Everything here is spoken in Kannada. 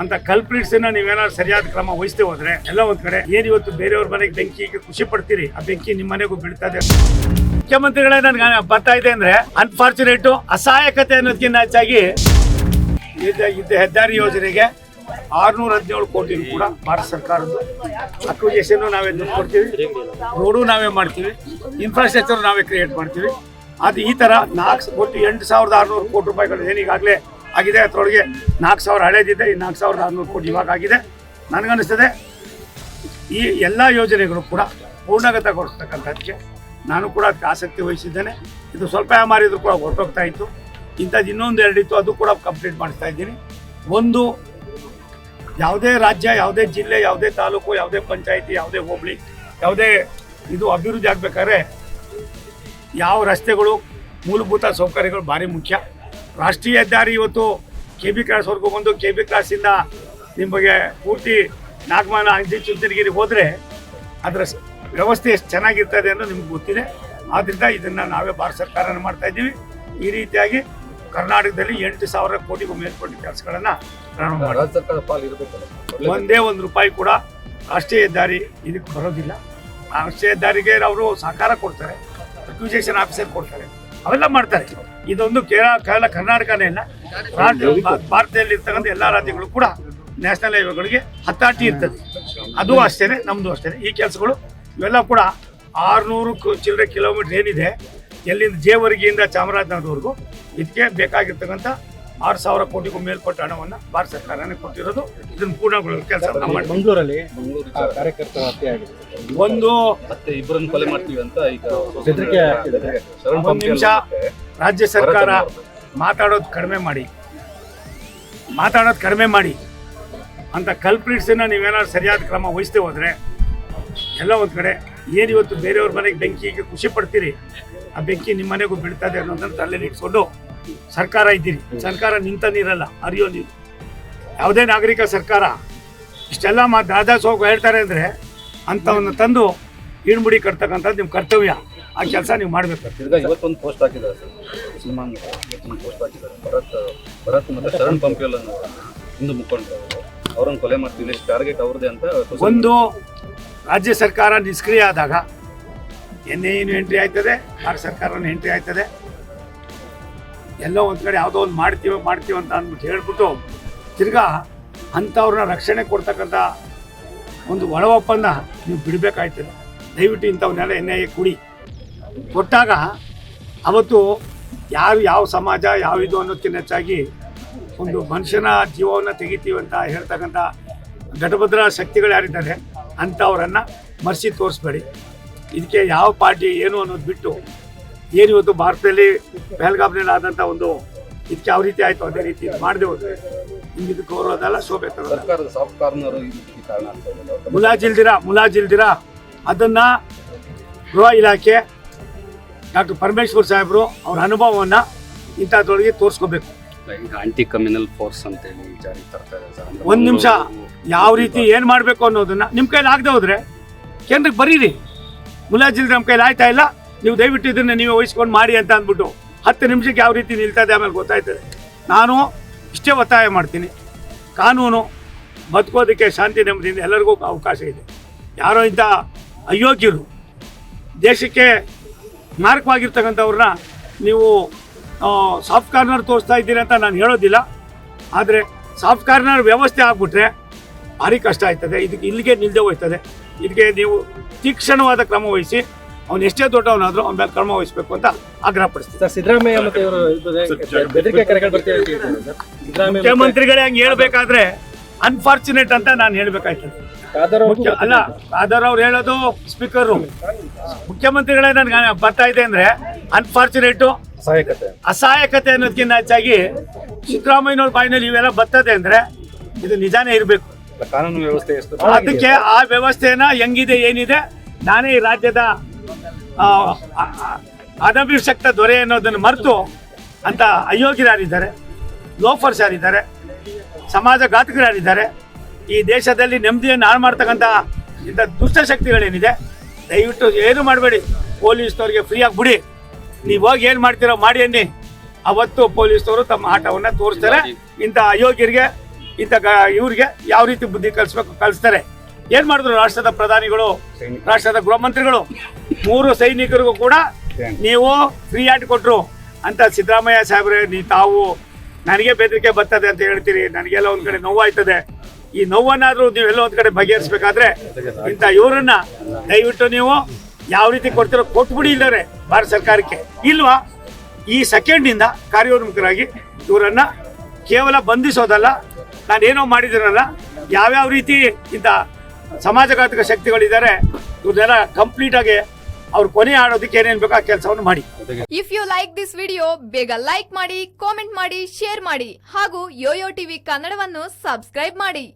ಅಂತ ಕಲ್ಪ್ರಿಟ್ಸ್ ನೀವೇನಾದ್ರು ಸರಿಯಾದ ಕ್ರಮ ವಹಿಸದೆ ಹೋದ್ರೆ, ಎಲ್ಲ ಒಂದ್ ಕಡೆ ಏನ್ ಇವತ್ತು ಬೇರೆಯವ್ರ ಮನೆಗೆ ಬೆಂಕಿಗೆ ಖುಷಿ ಪಡ್ತೀರಿ? ಆ ಬೆಂಕಿ ನಿಮ್ಮ ಮನೆಗೂ ಬೀಳ್ತದೆ ಮುಖ್ಯಮಂತ್ರಿಗಳೇ ನನ್ಗೆ ಬರ್ತಾ ಇದೆ ಅಂದ್ರೆ ಅನ್ಫಾರ್ಚುನೇಟ್ ಅಸಹಾಯಕತೆ ಅನ್ನೋದಕ್ಕಿಂತ ಹೆಚ್ಚಾಗಿ ಹೆದ್ದಾರಿ ಯೋಜನೆಗೆ ಆರ್ನೂರ ಹದಿನೇಳು ಕೋಟಿ ಕೂಡ ಭಾರತ ಸರ್ಕಾರದ್ದು. ಅಕ್ವಿಜೇಷನ್ ನಾವೇ ದುಡ್ಡು ಕೊಡ್ತೀವಿ. ರೋಡು ನಾವೇ ಮಾಡ್ತೀವಿ. ಇನ್ಫ್ರಾಸ್ಟ್ರಕ್ಚರ್ ನಾವೇ ಕ್ರಿಯೇಟ್ ಮಾಡ್ತೀವಿ. ಅದು ಈ ಥರ ನಾಲ್ಕು ಕೋಟಿ ಎಂಟು ಸಾವಿರದ ಆರುನೂರು ಕೋಟಿ ರೂಪಾಯಿಗಳು ಏನೀಗಾಗಲೇ ಆಗಿದೆ. ಅದರೊಳಗೆ ನಾಲ್ಕು ಸಾವಿರ ಹಳೇದಿದೆ ಈ ನಾಲ್ಕು ಸಾವಿರದ ಆರುನೂರು ಕೋಟಿ ಇವಾಗ ಆಗಿದೆ. ನನಗನ್ನಿಸ್ತದೆ, ಈ ಎಲ್ಲ ಯೋಜನೆಗಳು ಕೂಡ ಪೂರ್ಣಗತಗೊಳಿಸ್ತಕ್ಕಂಥದ್ದಕ್ಕೆ ನಾನು ಕೂಡ ಅದಕ್ಕೆ ಆಸಕ್ತಿ ವಹಿಸಿದ್ದೇನೆ. ಇದು ಸ್ವಲ್ಪ ಮಾರಿದ್ರು ಕೂಡ ಹೊರಟೋಗ್ತಾ ಇತ್ತು. ಇಂಥದ್ದು ಇನ್ನೊಂದು ಎರಡಿತ್ತು, ಅದು ಕೂಡ ಕಂಪ್ಲೀಟ್ ಮಾಡಿಸ್ತಾ ಇದ್ದೀನಿ. ಒಂದು, ಯಾವುದೇ ರಾಜ್ಯ, ಯಾವುದೇ ಜಿಲ್ಲೆ, ಯಾವುದೇ ತಾಲೂಕು, ಯಾವುದೇ ಪಂಚಾಯಿತಿ, ಯಾವುದೇ ಹೋಬಳಿ, ಯಾವುದೇ ಇದು ಅಭಿವೃದ್ಧಿ ಆಗಬೇಕಾದ್ರೆ ಯಾವ ರಸ್ತೆಗಳು ಮೂಲಭೂತ ಸೌಕರ್ಯಗಳು ಭಾರಿ ಮುಖ್ಯ. ರಾಷ್ಟ್ರೀಯ ಹೆದ್ದಾರಿ ಇವತ್ತು ಕೆ ಬಿ ಕ್ರಾಸ್ವರೆಗೂ ಬಂದು ಕೆ ಬಿ ಕ್ರಾಸಿಂದ ನಿಮಗೆ ಪೂರ್ತಿ ನಾಗಮಾನ ಅಂಜಿ ಚುಂಚನಗಿರಿ ಹೋದರೆ ಅದರ ವ್ಯವಸ್ಥೆ ಎಷ್ಟು ಚೆನ್ನಾಗಿರ್ತದೆ ಅನ್ನೋ ನಿಮ್ಗೆ ಗೊತ್ತಿದೆ. ಆದ್ದರಿಂದ ಇದನ್ನು ನಾವೇ ಭಾರತ ಸರ್ಕಾರನ ಮಾಡ್ತಾ ಇದ್ದೀವಿ. ಈ ರೀತಿಯಾಗಿ ಕರ್ನಾಟಕದಲ್ಲಿ ಎಂಟು ಸಾವಿರ ಕೋಟಿಗೂ ಮೇಲ್ಪಟ್ಟ ಕೆಲಸಗಳನ್ನು ಪ್ರಾರಂಭ ಮಾಡಿ ಒಂದೇ ಒಂದು ರೂಪಾಯಿ ಕೂಡ ರಾಷ್ಟ್ರೀಯ ಹೆದ್ದಾರಿ ಇದಕ್ಕೆ ಬರೋದಿಲ್ಲ. ರಾಷ್ಟ್ರೀಯ ಹೆದ್ದಾರಿಗೆ ಅವರು ಸಹಕಾರ ಕೊಡ್ತಾರೆ. ಅಕ್ವಿಜೇಷನ್ ಆಫೀಸರ್ ಕೊಡ್ತಾರೆ. ಅವೆಲ್ಲ ಮಾಡ್ತಾರೆ. ಇದೊಂದು ಕೇರಳ ಕೇರಳ ಕರ್ನಾಟಕನೇ ಇಲ್ಲ ರಾಜ್ಯ ಭಾರತದಲ್ಲಿ ಇರ್ತಕ್ಕಂಥ ಎಲ್ಲ ರಾಜ್ಯಗಳು ಕೂಡ ನ್ಯಾಷನಲ್ ಹೈವೇಗಳಿಗೆ ಹತ್ತಾಟಿ ಇರ್ತದೆ. ಅದು ಅಷ್ಟೇನೆ ನಮ್ಮದು ಅಷ್ಟೇನೆ. ಈ ಕೆಲಸಗಳು ಇವೆಲ್ಲ ಕೂಡ ಆರುನೂರು ಚಿಲ್ಲರೆ ಕಿಲೋಮೀಟರ್ ಏನಿದೆ ಎಲ್ಲಿಂದ ಜೇವರ್ಗಿಯಿಂದ ಚಾಮರಾಜನಗರವರೆಗೂ ಇದಕ್ಕೆ ಬೇಕಾಗಿರ್ತಕ್ಕಂಥ ಆರು ಸಾವಿರ ಕೋಟಿಗೂ ಮೇಲ್ಪಟ್ಟ ಹಣವನ್ನು ಭಾರತ ಸರ್ಕಾರನೇ ಕೊಟ್ಟಿರೋದು. ಇದನ್ನು ಪೂರ್ಣಗೊಳ್ಳೋ ಕೆಲಸ ಮಂಗಳೂರಲ್ಲಿ ಮಂಗಳೂರು ಕಾರ್ಯಕರ್ತರ ಹತ್ಯೆ ಆಗಿದೆ. ಒಂದು ಮತ್ತೆ ಇಬ್ಬರನ್ನು ಕೊಲೆ ಮಾಡ್ತೀವಿ ಅಂತ ಈಗ ಬೆದರಿಕೆ ಹಾಕಿದ್ದಾರೆ. ಶರಣ್ ಒಂದು ಪಂಪಿ ನಿಮಿಷ. ಮತ್ತೆ ರಾಜ್ಯ ಸರ್ಕಾರ ಮಾತಾಡೋದು ಕಡಿಮೆ ಮಾಡಿ. ಮಾತಾಡೋದು ಕಡಿಮೆ ಮಾಡಿ ಅಂತ ಕಲ್ಪ್ರಿಟ್ಸನ್ನ ನೀವೇನಾದ್ರು ಸರಿಯಾದ ಕ್ರಮ ವಹಿಸದೆ ಹೋದ್ರೆ ಎಲ್ಲ ಒಂದು ಕಡೆ ಏನು ಇವತ್ತು ಬೇರೆಯವ್ರ ಮನೆಗೆ ಬೆಂಕಿಗೆ ಖುಷಿ ಪಡ್ತೀರಿ? ಆ ಬೆಂಕಿ ನಿಮ್ಮ ಮನೆಗೂ ಬೀಳ್ತದೆ ಅನ್ನೋದನ್ನ ತಲೆಯಲ್ಲಿ ಇಟ್ಕೊಂಡು ಸರ್ಕಾರ ಇದ್ದೀರಿ. ಸರ್ಕಾರ ನಿಂತ ನೀರಲ್ಲ ಅರಿಯೋ ನೀರು. ಯಾವುದೇ ನಾಗರಿಕ ಸರ್ಕಾರ ಇಷ್ಟೆಲ್ಲ ಮಾ ದಾದಾ ಸೋಗು ಹೇಳ್ತಾರೆ ಅಂದರೆ ಅಂಥವನ್ನ ತಂದು ಇಣ್ಮುಡಿ ಕಟ್ತಕ್ಕಂಥದ್ದು ನಿಮ್ಮ ಕರ್ತವ್ಯ. ಆ ಕೆಲಸ ನೀವು ಮಾಡಬೇಕು. ತಿರ್ಗಾ ಇವತ್ತೊಂದು ಪೋಸ್ಟ್ ಹಾಕಿದ್ದಾರೆ ಸರ್. ಮುಸಲ್ಮಾನ್ ಇವತ್ತೊಂದು ಪೋಸ್ಟ್ ಹಾಕಿದ್ದಾರೆ. ಭರತ್ ಭರತ್ ಮತ್ತು ಶರಣ್ ಪಂಪಿಯಲ್ ಅನ್ನೋ ಹಿಂದೂ ಮುಖಂಡರು. ಅವರನ್ನು ಕೊಲೆ ಮಾಡ್ತೀವಿ. ಟಾರ್ಗೆಟ್ ಅವ್ರದ್ದೇ ಅಂತ ಒಂದು ರಾಜ್ಯ ಸರ್ಕಾರ ನಿಷ್ಕ್ರಿಯ ಆದಾಗ ಎನ್ ಏನು ಎಂಟ್ರಿ ಆಯ್ತದೆ ಭಾರತ ಸರ್ಕಾರನ ಎಂಟ್ರಿ ಆಯ್ತದೆ. ಎಲ್ಲೋ ಒಂದು ಕಡೆ ಯಾವುದೋ ಒಂದು ಮಾಡ್ತೀವಿ ಮಾಡ್ತೀವಿ ಅಂತ ಅಂದ್ಬಿಟ್ಟು ಹೇಳ್ಬಿಟ್ಟು ತಿರ್ಗಾ ಅಂಥವ್ರನ್ನ ರಕ್ಷಣೆ ಕೊಡ್ತಕ್ಕಂಥ ಒಂದು ಒಳ ಒಪ್ಪಂದ ನೀವು ಬಿಡಬೇಕಾಯ್ತದೆ ದಯವಿಟ್ಟು ಇಂಥವನ್ನೆಲ್ಲ ಎನ್ ಐ ಎ ಕುಡಿ. ಕೊಟ್ಟಾಗ ಅವತ್ತು ಯಾರು ಯಾವ ಸಮಾಜ, ಯಾವ ಇದು ಅನ್ನೋದಕ್ಕಿಂತ ಹೆಚ್ಚಾಗಿ ಒಂದು ಮನುಷ್ಯನ ಜೀವವನ್ನು ತೆಗಿತೀವಿ ಅಂತ ಹೇಳ್ತಕ್ಕಂಥ ಘಟಭದ್ರ ಶಕ್ತಿಗಳು ಯಾರಿದ್ದಾರೆ, ಅಂಥವರನ್ನು ಮರ್ಸಿ ತೋರಿಸ್ಬೇಡಿ. ಇದಕ್ಕೆ ಯಾವ ಪಾರ್ಟಿ ಏನು ಅನ್ನೋದು ಬಿಟ್ಟು, ಏನಿವತ್ತು ಭಾರತದಲ್ಲಿ ಬೆಳಗಾವಿನಲ್ಲಿ ಆದಂಥ ಒಂದು ಇದಕ್ಕೆ ಯಾವ ರೀತಿ ಆಯಿತು ಅದೇ ರೀತಿ ಮಾಡದೆ ಹೋದ್ರೆ? ನಿಮ್ಗೆ ಇದು ಗೌರವದಲ್ಲ ಶೋಭೆ ತರೋಲ್ಲ ಸರ್ಕಾರದ ಸಾಫ್ಟ್ ಕಾರ್ನರ್ ಇದಕ್ಕೆ ಕಾರಣ ಅಂತ ಮುಲಾಜಿಲ್ದಿರ ಮುಲಾಜಿಲ್ದಿರ. ಅದನ್ನ ಗೃಹ ಇಲಾಖೆ ಡಾಕ್ಟರ್ ಪರಮೇಶ್ವರ್ ಸಾಹೇಬರು ಅವ್ರ ಅನುಭವವನ್ನು ಇಂಥದ್ರೊಳಗೆ ತೋರಿಸ್ಕೋಬೇಕು. ಈಗ ಆಂಟಿ ಕಮ್ಯುನಲ್ ಫೋರ್ಸ್ ಅಂತೇಳಿ ಜಾರಿ ತರ್ತಾ ಇದೆ ಸರ್. ಅಂದ್ರೆ ಒಂದ್ ನಿಮಿಷ ಯಾವ ರೀತಿ ಏನು ಮಾಡಬೇಕು ಅನ್ನೋದನ್ನ ನಿಮ್ಮ ಕೈಲಿ ಆಗದೆ ಹೋದ್ರೆ ಕೇಂದ್ರಕ್ಕೆ ಬರೀರಿ. ಮುಲಾಜಿಲ್ದಿರ ನಮ್ಮ ಕೈಲಿ ಆಯ್ತಾ ಇಲ್ಲ? ನೀವು ದಯವಿಟ್ಟು ಇದನ್ನ ನೀವು ವಹಿಸ್ಕೊಂಡು ಮಾಡಿ ಅಂತ ಅಂದ್ಬಿಟ್ಟು. ಹತ್ತು ನಿಮಿಷಕ್ಕೆ ಯಾವ ರೀತಿ ನಿಲ್ತದೆ ಆಮೇಲೆ ಗೊತ್ತಾಯ್ತದೆ. ನಾನು ಇಷ್ಟೇ ಒತ್ತಾಯ ಮಾಡ್ತೀನಿ. ಕಾನೂನು ಬದುಕೋದಕ್ಕೆ ಶಾಂತಿ ನೆಮ್ಮದಿಯಿಂದ ಎಲ್ಲರಿಗೂ ಅವಕಾಶ ಇದೆ. ಯಾರೋ ಇಂಥ ಅಯೋಗ್ಯರು ದೇಶಕ್ಕೆ ಮಾರಕವಾಗಿರ್ತಕ್ಕಂಥವ್ರನ್ನ ನೀವು ಸಾಫ್ಟ್ ಕಾರ್ನರ್ ತೋರಿಸ್ತಾ ಇದ್ದೀರಿ ಅಂತ ನಾನು ಹೇಳೋದಿಲ್ಲ. ಆದರೆ ಸಾಫ್ಟ್ ಕಾರ್ನರ್ ವ್ಯವಸ್ಥೆ ಆಗಿಬಿಟ್ರೆ ಭಾರಿ ಕಷ್ಟ ಆಯ್ತದೆ. ಇದಕ್ಕೆ ಇಲ್ಲಿಗೆ ನಿಲ್ಲದೆ ಹೋಯ್ತದೆ ಇದಕ್ಕೆ ನೀವು ತೀಕ್ಷ್ಣವಾದ ಕ್ರಮ ವಹಿಸಿ ಅವನು ಎಷ್ಟೇ ದೊಡ್ಡವನಾದರೂ ಅವನ ಮೇಲೆ ಕ್ರಮ ವಹಿಸಬೇಕು ಅಂತ ಆಗ್ರಹ ಸಿದ್ದರಾಮಯ್ಯ ಮತ್ತೆ ಇವರು ಸಿದ್ದರಾಮಯ್ಯ ಮುಖ್ಯಮಂತ್ರಿಗಳೇ ಹಂಗೆ ಹೇಳ್ಬೇಕಾದ್ರೆ ಅನ್ಫಾರ್ಚುನೇಟ್ ಅಂತ ನಾನು ಹೇಳ್ಬೇಕಾಯ್ತದೆ ಅಲ್ಲ ಆದರ್ ಅವ್ರು ಹೇಳೋದು ಸ್ಪೀಕರ್ ಮುಖ್ಯಮಂತ್ರಿಗಳೇ ನನ್ಗೆ ಬರ್ತಾ ಇದೆ ಅಂದ್ರೆ ಅನ್ಫಾರ್ಚುನೇಟು ಸಹಾಯಕತೆ ಅಸಹಾಯಕತೆ. ಅನ್ನೋದಕ್ಕಿಂತ ಹೆಚ್ಚಾಗಿ ಸಿದ್ದರಾಮಯ್ಯನವ್ರ ಬಾಯಿನಲ್ಲಿ ಇವೆಲ್ಲ ಬರ್ತದೆ ಅಂದ್ರೆ ಇದು ನಿಜಾನೇ ಇರಬೇಕು. ಕಾನೂನು ವ್ಯವಸ್ಥೆ ಅದಕ್ಕೆ ಆ ವ್ಯವಸ್ಥೆನ ಹೆಂಗಿದೆ ಏನಿದೆ ನಾನೇ ಈ ರಾಜ್ಯದ ಅನಭಿಷಕ್ತ ದೊರೆ ಅನ್ನೋದನ್ನು ಮರೆತು ಅಂತ ಅಯೋಗ್ಯರಾರಿದ್ದಾರೆ, ಲೋಫರ್ಸ್ ಯಾರಿದ್ದಾರೆ, ಸಮಾಜ ಘಾತಕರಾರಿದ್ದಾರೆ, ಈ ದೇಶದಲ್ಲಿ ನೆಮ್ಮದಿಯನ್ನು ಹಾಳು ಮಾಡ್ತಕ್ಕಂಥ ಇಂಥ ದುಷ್ಟಶಕ್ತಿಗಳೇನಿದೆ ದಯವಿಟ್ಟು ಏನು ಮಾಡಬೇಡಿ, ಪೊಲೀಸ್ನವ್ರಿಗೆ ಫ್ರೀಯಾಗಿ ಬಿಡಿ. ನೀವು ಹೋಗಿ ಏನು ಮಾಡ್ತೀರೋ ಮಾಡಿ ಅನ್ನಿ. ಅವತ್ತು ಪೊಲೀಸ್ನವರು ತಮ್ಮ ಆಟವನ್ನು ತೋರಿಸ್ತಾರೆ, ಇಂಥ ಅಯೋಗ್ಯರಿಗೆ, ಇಂಥ ಇವ್ರಿಗೆ ಯಾವ ರೀತಿ ಬುದ್ಧಿ ಕಲಿಸ್ಬೇಕು ಕಲಿಸ್ತಾರೆ. ಏನ್ ಮಾಡಿದ್ರು ರಾಷ್ಟ್ರದ ಪ್ರಧಾನಿಗಳು ರಾಷ್ಟ್ರದ ಗೃಹ ಮಂತ್ರಿಗಳು? ಮೂರು ಸೈನಿಕರಿಗೂ ಕೂಡ ನೀವು ಫ್ರೀ ಆಗಿ ಕೊಟ್ರು. ಅಂತ ಸಿದ್ದರಾಮಯ್ಯ ಸಾಹೇಬ್ರೆ ನೀ ತಾವು ನನಗೆ ಬೆದರಿಕೆ ಬರ್ತದೆ ಅಂತ ಹೇಳ್ತೀರಿ. ನನಗೆಲ್ಲ ಒಂದ್ ಕಡೆ ನೋವಾಯ್ತದೆ. ಈ ನೋವನ್ನಾದ್ರೂ ನೀವೆಲ್ಲ ಒಂದ್ ಕಡೆ ಬಗೆಹರಿಸ್ಬೇಕಾದ್ರೆ ಇಂಥ ಇವರನ್ನ ದಯವಿಟ್ಟು ನೀವು ಯಾವ ರೀತಿ ಕೊಡ್ತಿರೋ ಕೊಟ್ಬಿಡಿ ಇಲ್ಲವ್ರೆ ಭಾರತ ಸರ್ಕಾರಕ್ಕೆ. ಇಲ್ವಾ? ಈ ಸೆಕೆಂಡಿಂದ ಕಾರ್ಯೋನ್ಮುಖರಾಗಿ ಇವರನ್ನ ಕೇವಲ ಬಂಧಿಸೋದಲ್ಲ ನಾನೇನೋ ಮಾಡಿದಿರಲ್ಲ ಯಾವ್ಯಾವ ರೀತಿ ಇಂಥ ಸಮಾಜಘಾತಕ ಶಕ್ತಿಗಳಿದ್ದಾರೆ, ಇವ್ರನ್ನೆಲ್ಲ ಕಂಪ್ಲೀಟ್ ಆಗಿ ಅವ್ರು ಕೊನೆ ಆಡೋದಕ್ಕೆ ಏನೇನ್ ಬೇಕೋ ಆ ಕೆಲಸವನ್ನು ಮಾಡಿ. If you like this video ಬೇಗ ಲೈಕ್ ಮಾಡಿ ಕಾಮೆಂಟ್ ಮಾಡಿ ಶೇರ್ ಮಾಡಿ, ಹಾಗೂ ಯೋಯೋ ಟಿವಿ ಕನ್ನಡವನ್ನು ಸಬ್ಸ್ಕ್ರೈಬ್ ಮಾಡಿ.